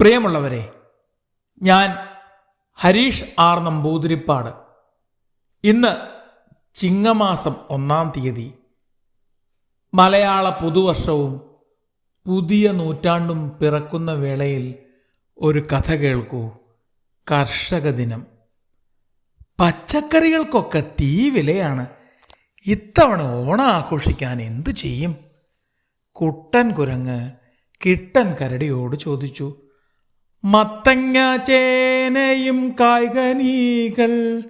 പ്രിയമുള്ളവരെ ഞാൻ ഹരീഷ് ആർ നമ്പൂതിരിപ്പാട് ഇന്ന് ചിങ്ങമാസം ഒന്നാം തീയതി. മലയാള പുതുവർഷവും പുതിയ നൂറ്റാണ്ടും പിറക്കുന്ന വേളയിൽ ഒരു കഥ കേൾക്കൂ. കർഷക ദിനം. പച്ചക്കറികൾക്കൊക്കെ തീ വിലയാണ്. ഇത്തവണ ഓണം ആഘോഷിക്കാൻ എന്തു ചെയ്യും? കുട്ടൻ കുരങ്ങ് കിട്ടൻ കരടിയോട് ചോദിച്ചു. മത്തങ്ങ ചേനയും കായ്കനികൾ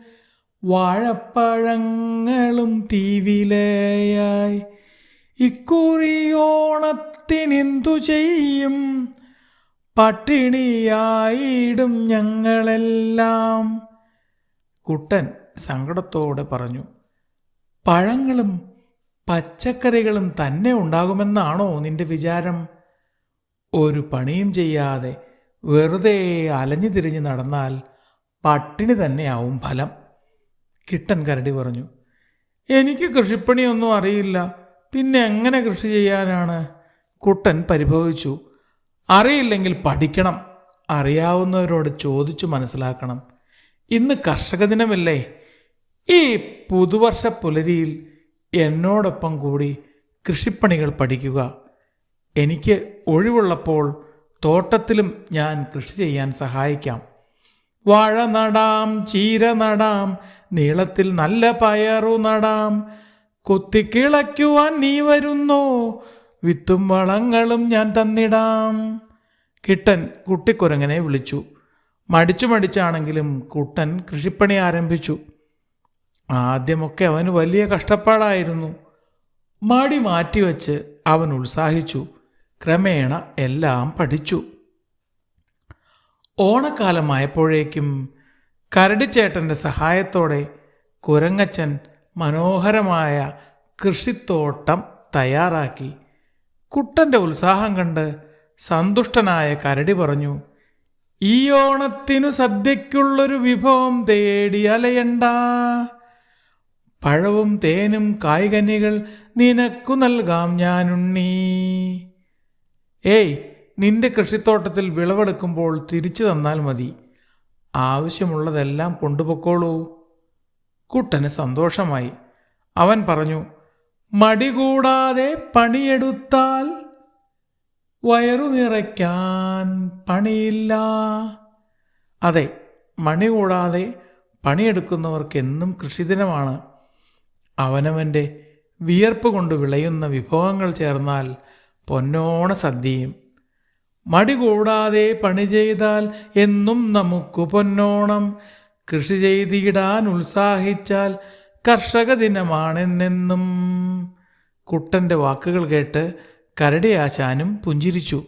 വാഴപ്പഴങ്ങളും തീവിലയായി. ഇക്കുറി ഓണത്തിനെന്തു ചെയ്യും? പട്ടിണിയായിടും ഞങ്ങളെല്ലാം. കുട്ടൻ സങ്കടത്തോടെ പറഞ്ഞു പഴങ്ങളും പച്ചക്കറികളും തന്നെ ഉണ്ടാകുമെന്നാണോ നിന്റെ വിചാരം? ഒരു പണിയും ചെയ്യാതെ വെറുതെ അലഞ്ഞു തിരിഞ്ഞ് നടന്നാൽ പട്ടിണി തന്നെയാവും ഫലം. കിട്ടൻ കരടി പറഞ്ഞു എനിക്ക് കൃഷിപ്പണിയൊന്നും അറിയില്ല. പിന്നെ എങ്ങനെ കൃഷി ചെയ്യാനാണ്? കുട്ടൻ പരിഭവിച്ചു അറിയില്ലെങ്കിൽ പഠിക്കണം. അറിയാവുന്നവരോട് ചോദിച്ചു മനസ്സിലാക്കണം. ഇന്ന് കർഷക ദിനമല്ലേ. ഈ പുതുവർഷ പുലരിയിൽ എന്നോടൊപ്പം കൂടി കൃഷിപ്പണികൾ പഠിക്കുക. എനിക്ക് ഒഴിവുള്ളപ്പോൾ തോട്ടത്തിലും ഞാൻ കൃഷി ചെയ്യാൻ സഹായിക്കാം. വാഴ നടാം ചീര നടാം നീളത്തിൽ നല്ല പയറു നടാം. കൊത്തിക്കിളയ്ക്കുവാൻ നീ വരുന്നോ? വിത്തും വളങ്ങളും ഞാൻ തന്നിടാം. കിട്ടൻ കുട്ടിക്കുരങ്ങനെ വിളിച്ചു. മടിച്ചു മടിച്ചാണെങ്കിലും കുട്ടൻ കൃഷിപ്പണി ആരംഭിച്ചു. ആദ്യമൊക്കെ അവന് വലിയ കഷ്ടപ്പാടായിരുന്നു. മടി മാറ്റിവെച്ച് അവൻ ഉത്സാഹിച്ചു. ക്രമേണ എല്ലാം പഠിച്ചു. ഓണക്കാലമായപ്പോഴേക്കും കരടിച്ചേട്ടന്റെ സഹായത്തോടെ കുരങ്ങച്ചൻ മനോഹരമായ കൃഷിത്തോട്ടം തയ്യാറാക്കി. കുട്ടന്റെ ഉത്സാഹം കണ്ട് സന്തുഷ്ടനായ കരടി പറഞ്ഞു ഈ ഓണത്തിനു സദ്യയ്ക്കുള്ളൊരു വിഭവം തേടി അലയണ്ട. പഴവും തേനും കായ്കനികൾ നിനക്കു നൽകാം ഞാനുണ്ണീ. ഏയ് നിന്റെ കൃഷിത്തോട്ടത്തിൽ വിളവെടുക്കുമ്പോൾ തിരിച്ചു തന്നാൽ മതി. ആവശ്യമുള്ളതെല്ലാം കൊണ്ടുപോക്കോളൂ കുട്ടന് സന്തോഷമായി. അവൻ പറഞ്ഞു മടി കൂടാതെ പണിയെടുത്താൽ വയറു നിറയ്ക്കാൻ പണിയില്ല. അതെ മണി കൂടാതെ പണിയെടുക്കുന്നവർക്ക് എന്നും കൃഷിദിനമാണ്. അവനവന്റെ വിയർപ്പ് കൊണ്ട് വിളയുന്ന വിഭവങ്ങൾ ചേർന്നാൽ പൊന്നോണ സദ്യയും. മടി കൂടാതെ പണി ചെയ്താൽ എന്നും നമുക്ക് പൊന്നോണം. കൃഷി ചെയ്തിടാൻ ഉത്സാഹിച്ചാൽ കർഷക ദിനമാണെന്നെന്നും കുട്ടന്റെ വാക്കുകൾ കേട്ട് കരടിയാശാനും പുഞ്ചിരിച്ചു.